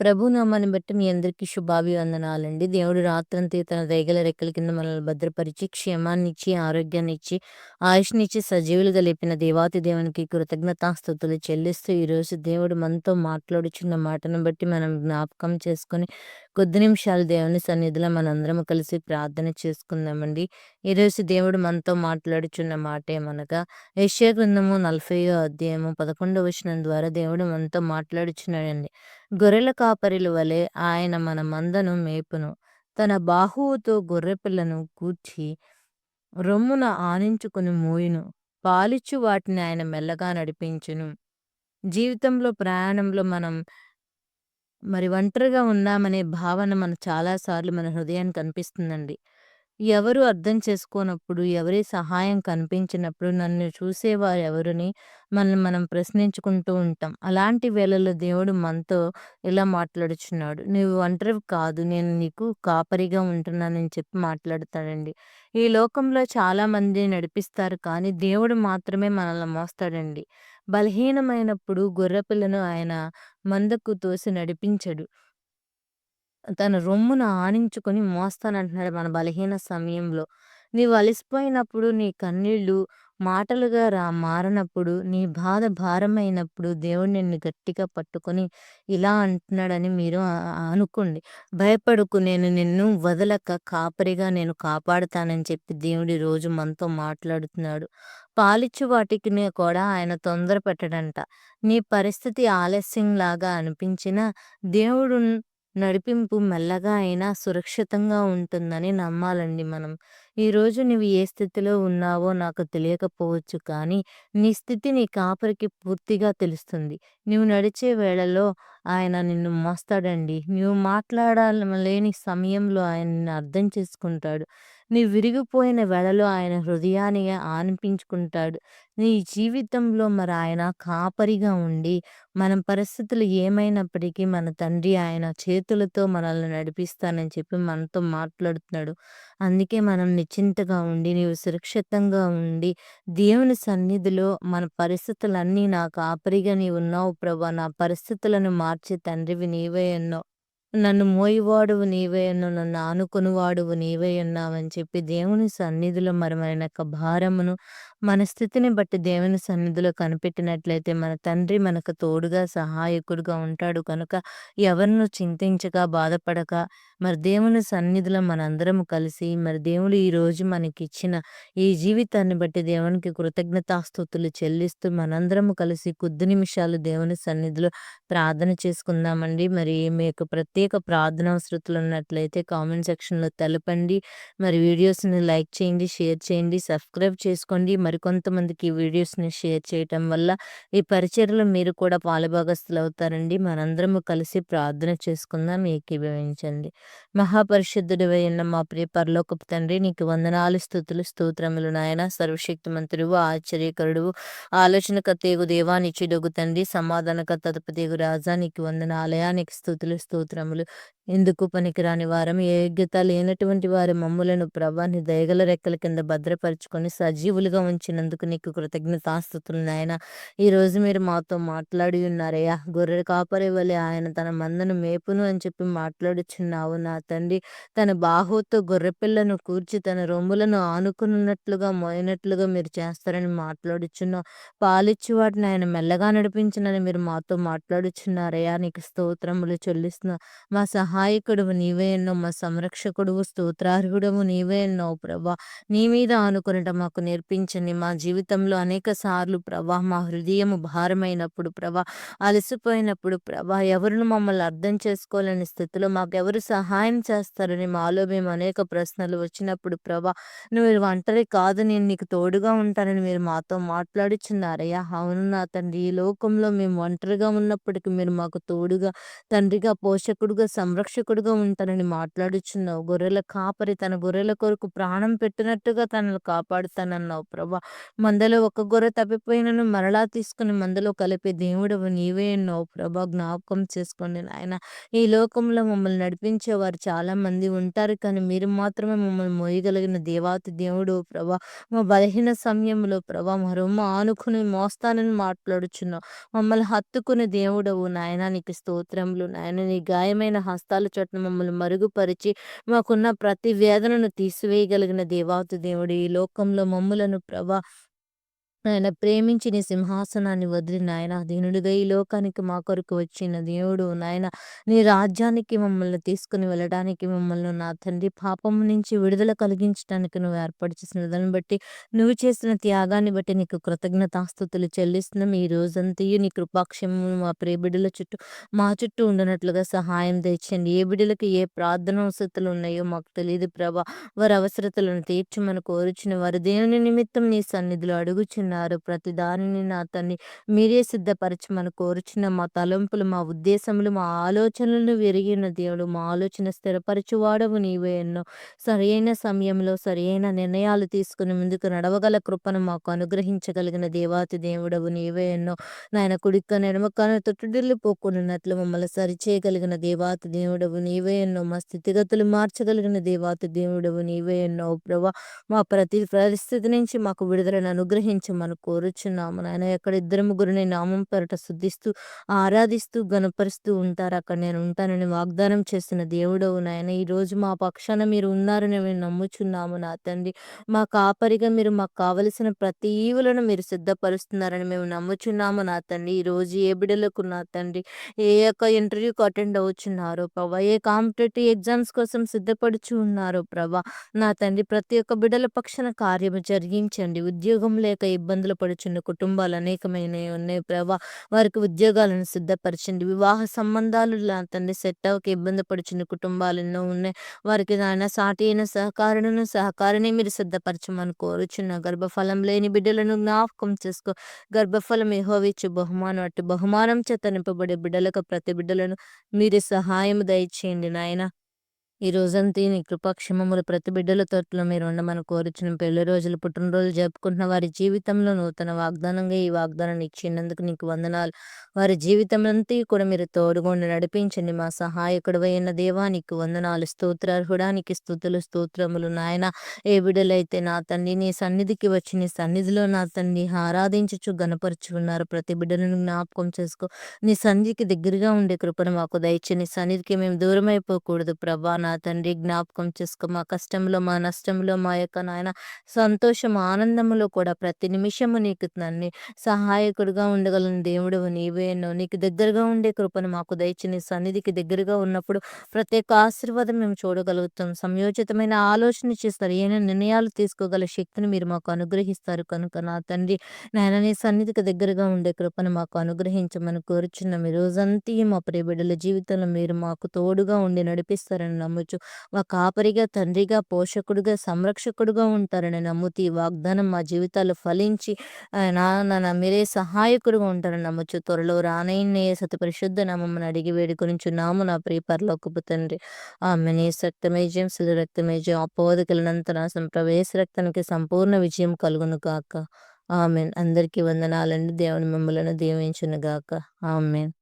ప్రభు నామాన్ని బట్టి మీ అందరికీ శుభాభివందనాలండి. దేవుడు రాత్రంతా తన దయగల రెక్కల కింద మనల్ని భద్రపరిచి, క్షేమాన్నిచ్చి, ఆరోగ్యాన్నిచ్చి, ఆయుష్‌నిచ్చి సజీవులుగా లేపిన దేవాతి దేవునికి కృతజ్ఞతాస్థుతులు చెల్లిస్తూ, ఈరోజు దేవుడు మనతో మాట్లాడుచున్న మాటను బట్టి మనం జ్ఞాపకం చేసుకొని, కొద్ది నిమిషాలు దేవుని సన్నిధిలో మనందరం కలిసి ప్రార్థన చేసుకుందామండి. ఈరోజు దేవుడు మనతో మాట్లాడుచున్న మాట ఏమనగా, యశ్యా గ్రంథము 40 అధ్యాయము 11 వచనం ద్వారా దేవుడు మనతో మాట్లాడుచున్నాడండి. గొర్రెల కాపరిల వలె ఆయన మన మందను మేపును. తన బాహువుతో గొర్రెపిల్లను కూర్చి రొమ్మున ఆనించుకుని మూయును పాలిచ్చు వాటిని ఆయన మెల్లగా నడిపించును. జీవితంలో ప్రయాణంలో మనం మరి ఒంటరిగా ఉన్నామనే భావన మన చాలా సార్లు మన హృదయానికి అనిపిస్తుందండి. ఎవరు అర్థం చేసుకోనప్పుడు, ఎవరి సహాయం కనిపించినప్పుడు, నన్ను చూసేవారెవరని మనల్ని మనం ప్రశ్నించుకుంటూ ఉంటాం. అలాంటి వేళల్లో దేవుడు మనతో ఇలా మాట్లాడుచున్నాడు. "నువ్వు ఒంటరివి కాదు. నేను నీకు కాపరిగా ఉంటున్నానని" చెప్పి మాట్లాడతాడండి. ఈ లోకంలో చాలామంది నడిపిస్తారు కానీ, దేవుడు మాత్రమే మనల్ని మోస్తాడండి. బలహీనమైనప్పుడు గొర్రెపిల్లను ఆయన మందకు తోసి నడిపించడు. తన రొమ్మును ఆనించుకొని మోస్తానంటున్నాడు మన బలహీన సమయంలో. నీవు అలసిపోయినప్పుడు, నీ కన్నీళ్ళు మాటలుగా రా మారనప్పుడు, నీ బాధ భారమైనప్పుడు దేవుడు నిన్ను గట్టిగా పట్టుకొని ఇలా అంటున్నాడని మీరు అనుకోండి. భయపడుకు నేను నిన్ను వదలక కాపరిగా నేను కాపాడుతానని చెప్పి దేవుడు రోజు మనతో మాట్లాడుతున్నాడు. పాలిచ్చు వాటికి కూడా ఆయన తొందర పెట్టడంట. నీ పరిస్థితి ఆలస్యంలాగా అనిపించినా దేవుడు నడిపింపు మెల్లగా అయినా సురక్షితంగా ఉంటుందని నమ్మాలండి మనం. ఈరోజు నువ్వు ఏ స్థితిలో ఉన్నావో నాకు తెలియకపోవచ్చు కానీ, నీ స్థితి నీ కాపరికి పూర్తిగా తెలుస్తుంది. నీవు నడిచే వేళలో ఆయన నిన్ను మోస్తాడండి. నీవు మాట్లాడలేని సమయంలో ఆయన నిన్ను అర్థం చేసుకుంటాడు. నీవు విరిగిపోయిన వేళలో ఆయన హృదయాన్ని ఆనిపించుకుంటాడు. నీ జీవితంలో మరి ఆయన కాపరిగా ఉండి, మన పరిస్థితులు ఏమైనప్పటికీ మన తండ్రి ఆయన చేతులతో మనల్ని నడిపిస్తానని చెప్పి మనతో మాట్లాడుతున్నాడు. అందుకే మనం నిశ్చింతగా ఉండి, నీవు సురక్షితంగా ఉండి, దేవుని సన్నిధిలో మన పరిస్థితులన్నీ నా కాపరిగా నీవు ఉన్నావు ప్రభా! నా పరిస్థితులను మార్చే తండ్రివి నీవే ఉన్నావు. నన్ను మోయివాడువు నీవే నన్ను ఆనుకొనువాడువు నీవే ఉన్నావని చెప్పి దేవుని సన్నిధిలో మరి మన యొక్క భారమును, మన స్థితిని బట్టి దేవుని సన్నిధిలో కనిపెట్టినట్లయితే మన తండ్రి మనకు తోడుగా, సహాయకుడుగా ఉంటాడు కనుక ఎవరినూ చింతించక, బాధపడక మరి దేవుని సన్నిధిలో మనందరం కలిసి మరి దేవుడు ఈరోజు మనకిచ్చిన ఈ జీవితాన్ని బట్టి దేవునికి కృతజ్ఞతాస్తుతులు చెల్లిస్తూ మనందరము కలిసి కొద్ది నిమిషాలు దేవుని సన్నిధిలో ప్రార్థన చేసుకుందామండి. మరి మీ యొక్క ప్రత్యేక ప్రార్థన అవసరతలు ఉన్నట్లయితే కామెంట్ సెక్షన్‌లో తెలపండి. మరి వీడియోస్‌ని లైక్ చేయండి, షేర్ చేయండి, సబ్స్క్రైబ్ చేసుకోండి. మరి మరికొంతమందికి ఈ వీడియోస్‌ని షేర్ చేయటం వల్ల ఈ పరిచర్యలో మీరు కూడా పాలుభాగస్తులవుతారండి. మనందరము కలిసి ప్రార్థన చేసుకుందాం. ఏకీభవించండి. మహాపరిశుద్ధుడు అయిన మా ప్రియ పరలోకపు తండ్రి నీకు వందనాలు, స్థుతులు స్తోత్రములు నాయనా. సర్వశక్తిమంతుడువు, ఆశ్చర్యకరుడువు, తేగు దేవా నిత్యుడగు తండ్రి, సమాధానకర్తయగు రాజా నీకు వందనాలయా. నీకు స్థుతులు స్తోత్రములు. ఎందుకు పనికిరాని వారం, ఏ యోగ్యత లేనటువంటి వారి మమ్ములను ప్రభాని దయగల రెక్కల కింద భద్రపరుచుకొని సజీవులుగా ఉంచినందుకు నీకు కృతజ్ఞతాస్థుతులు నాయన ఈరోజు మీరు మాతో మాట్లాడి ఉన్నారయ్యా. గొర్రె కాపరి వలె ఆయన తన మందను మేపును అని చెప్పి మాట్లాడుచున్నావు నా తండ్రి. తన బాహువుతో గొర్రెపిల్లను కూర్చి తన రొమ్ములను ఆనుకున్నట్లుగా, మోయినట్లుగా మీరు చేస్తారని మాట్లాడుచున్నావు. పాలిచ్చి వాటిని ఆయన మెల్లగా నడిపించునని మీరు మాతో మాట్లాడుచున్నారయ్యా. నీకు స్తోత్రములు చెల్లిస్తున్నా మా సహాయకుడు నీవే ఎన్నో మా సంరక్షకుడు స్తోత్రార్హుడము నీవే ఎన్నో ప్రభా! నీ మీద ఆనుకునట మాకు నేర్పించిన నేర్పించండి. మా జీవితంలో అనేక సార్లు ప్రభా మా హృదయము భారమైనప్పుడు ప్రభా, అలసిపోయినప్పుడు ప్రభా, ఎవరిని మమ్మల్ని అర్థం చేసుకోలేని స్థితిలో మాకెవరు సహాయం చేస్తారని మాలో మేము అనేక ప్రశ్నలు వచ్చినప్పుడు ప్రభా, నువ్వు ఒంటరి కాదు నేను నీకు తోడుగా ఉంటానని మీరు మాతో మాట్లాడుచున్నారయ్యా. అవును నా తండ్రి. ఈ లోకంలో మేము ఒంటరిగా ఉన్నప్పటికీ మీరు మాకు తోడుగా, తండ్రిగా, పోషకుడుగా, సంరక్షకుడుగా ఉంటానని మాట్లాడుచున్నావు. గొర్రెల కాపరి తన గొర్రెల కొరకు ప్రాణం పెట్టినట్టుగా తనను కాపాడుతానన్నావు ప్రభా! మందలో ఒక గొర్రె తప్పిపోయినను మరలా తీసుకొని మందలో కలిపే దేవుడవు నీవే అన్నావు ప్రభా! జ్ఞాపకం చేసుకోండి నాయన. ఈ లోకంలో మమ్మల్ని నడిపించేవారు చాలామంది ఉంటారు. కానీ మీరు మాత్రమే మమ్మల్ని మోయగలిగిన దేవాతి దేవుడు ప్రభా! మా బలహీన సమయంలో ప్రభా! మా ఆనుకుని మోస్తానని మాట్లాడుచున్నావు. మమ్మల్ని హత్తుకునే దేవుడవు నాయన నీకు స్తోత్రములు నాయన. నీ గాయమైన హస్తాల చోట్ల మమ్మల్ని మరుగుపరిచి మాకున్న ప్రతి వేదనను తీసివేయగలిగిన దేవాతి దేవుడు. ఈ లోకంలో మమ్ములను ప్రభా! 了吧？నాయన ప్రేమించి నీ సింహాసనాన్ని వదిలి నాయన దీనుడిగా ఈ లోకానికి మా కొరకు వచ్చిన దేవుడు నాయన నీ రాజ్యానికి మమ్మల్ని తీసుకుని వెళ్ళడానికి మమ్మల్ని నా తండ్రి పాపం నుంచి విడుదల కలిగించడానికి నువ్వు ఏర్పాటు చేసిన దాన్ని బట్టి నువ్వు చేసిన త్యాగాన్ని బట్టి నీకు కృతజ్ఞతాస్థుతులు చెల్లిస్తున్నాం. ఈ రోజంతయు నీ కృపాక్షేమం మా ప్రియ బిడ్డల చుట్టూ మా చుట్టూ ఉండనట్లుగా సహాయం తెచ్చండి ఏ బిడ్డలకు ఏ ప్రార్థన అవసరతలు ఉన్నాయో మాకు తెలియదు ప్రభా. వారి అవసరతలను తీర్చమని కోరుచున్న వారు దేవుని నిమిత్తం నీ సన్నిధిలో అడుగుచున్నారు ప్రతి దానిని నా తన్ని మీరే సిద్ధపరచమని కోరుచున్న మా తలంపులు మా ఉద్దేశములు మా ఆలోచనలను విరిగిన దేవుడు మా ఆలోచన స్థిరపరచువాడవు నీవే ఎన్నో సరైన సమయంలో సరైన నిర్ణయాలు తీసుకుని ముందుకు నడవగల కృపను మాకు అనుగ్రహించగలిగిన దేవాతి దేవుడవు నీవే ఎన్నో. నాయన కుడిక్క తొట్టుడిల్లు పోకున్నట్లు మమ్మల్ని సరిచేయగలిగిన దేవాతి దేవుడవు నీవే ఎన్నో. మా స్థితిగతులు మార్చగలిగిన దేవాతి దేవుడవు నీవే ఎన్నో. ప్రభా మా ప్రతి పరిస్థితి నుంచి మాకు విడుదలను అనుగ్రహించమని కోరుచున్నాము. నాయన ఎక్కడ ఇద్దరు ముగ్గురిని నామం పెరట శుద్ధిస్తూ ఆరాధిస్తూ గనపరుస్తూ ఉంటారు. అక్కడ నేను ఉంటానని వాగ్దానం చేసిన దేవుడవు నాయన ఈరోజు మా పక్షాన మీరు ఉన్నారని మేము నమ్ముచున్నాము నా తండ్రి. మా కాపరిగా మీరు మాకు కావలసిన ప్రతి ఈవులను మీరు సిద్ధపరుస్తున్నారని మేము నమ్ముచున్నాము నా తండ్రి. ఈరోజు ఏ బిడ్డలకు నా తండ్రి ఏ యొక్క ఇంటర్వ్యూకి అటెండ్ అవుతున్నారో ప్రభా ఏ కాంపిటేటివ్ ఎగ్జామ్స్ కోసం సిద్ధపడుచు ఉన్నారో ప్రభా నా తండ్రి ప్రతి ఒక్క బిడ్డల పక్షాన కార్యము జరిగించండి. ఉద్యోగం లేక ఇబ్బంది ఇబ్బందులు పడుచున్న కుటుంబాలు అనేకమైనవి ఉన్నాయి. ప్రభా వారికి ఉద్యోగాలను సిద్ధపరచండి వివాహ సంబంధాలు తండ్రి సెట్ అవ్వక ఇబ్బంది పడుచున్న కుటుంబాలు ఎన్నో ఉన్నాయి. వారికి నాయన సాటి అయిన సహకారులను సహకారిని మీరు సిద్ధపరచమని కోరుచున్న గర్భఫలం లేని బిడ్డలను జ్ఞాపకం చేసుకో. గర్భఫలం యెహోవిచ్చు బహుమానం అటు బహుమానం చేత నింపబడే బిడ్డలకు ప్రతి బిడ్డలను మీరు సహాయం దయచేయండి నాయన. ఈ రోజంతా నీ కృపాక్షమములు ప్రతి బిడ్డల తోటలో మీరు ఉండమని కోరుచున్న. పెళ్ళి రోజులు పుట్టినరోజులు జరుపుకుంటున్న వారి జీవితంలో నూతన వాగ్దానంగా ఈ వాగ్దానాన్ని ఇచ్చినందుకు నీకు వందనాలు. వారి జీవితమంతా కూడా మీరు తోడుగొండి నడిపించండి. మా సహాయకుడు అయిన దేవా నీకు వందనాలు. స్తోత్రార్హుడానికి స్థుతులు స్తోత్రములు నాయన. ఏ బిడ్డలైతే నా తండ్రి నీ సన్నిధికి వచ్చి నీ సన్నిధిలో నా తండ్రి ఆరాధించుచు గనపరుచుకున్నారు ప్రతి బిడ్డలను జ్ఞాపకం చేసుకో. నీ సన్నిధికి దగ్గరగా ఉండే కృపను మాకు దయచి నీ సన్నిధికి మేము దూరమైపోకూడదు. ప్రభా నా తండ్రి జ్ఞాపకం చేసుకో మా కష్టంలో మా నష్టంలో మా యొక్క నాయన సంతోషం ఆనందములో కూడా ప్రతి నిమిషము నీకు నన్ను సహాయకుడిగా ఉండగలను. దేవుడు నీవేనో నీకు దగ్గరగా ఉండే కృపను మాకు దయచి నీ సన్నిధికి దగ్గరగా ఉన్నప్పుడు ప్రత్యేక ఆశీర్వాదం మేము చూడగలుగుతాం. సంయోచితమైన ఆలోచన చేస్తారు ఏమైనా నిర్ణయాలు తీసుకోగల శక్తిని మీరు మాకు అనుగ్రహిస్తారు. కనుక నా తండ్రి నాయన నీ సన్నిధికి దగ్గరగా ఉండే కృపను మాకు అనుగ్రహించమని కోరుచున్నాం. ఈ రోజంతా మా ప్రియ బిడ్డల జీవితంలో మీరు మాకు తోడుగా ఉండి నడిపిస్తారని నమ్ముచు. మా కాపరిగా తండ్రిగా పోషకుడిగా సంరక్షకుడుగా ఉంటారని నమ్ముతూ ఈ వాగ్దానం మా జీవితాలు ఫలించి నాన్న నా మీరే సహాయకుడుగా ఉంటారని నమ్ముచు. త్వరలో రానయ్యే సతి పరిశుద్ధ నామమ్మని అడిగి వేడుకొనిచున్నాము నా ప్రియ పరలోకపు తండ్రి. ఆమె నీ రక్తమేజయం శిల రక్తమేజయం అపోదకలనంత నాశనం ప్రవేశ రక్తానికి సంపూర్ణ విజయం కలుగును కాక ఆమెన్. అందరికీ వందనాలండి. దేవుని మిమ్మలను దీవించును గాక. ఆమెన్.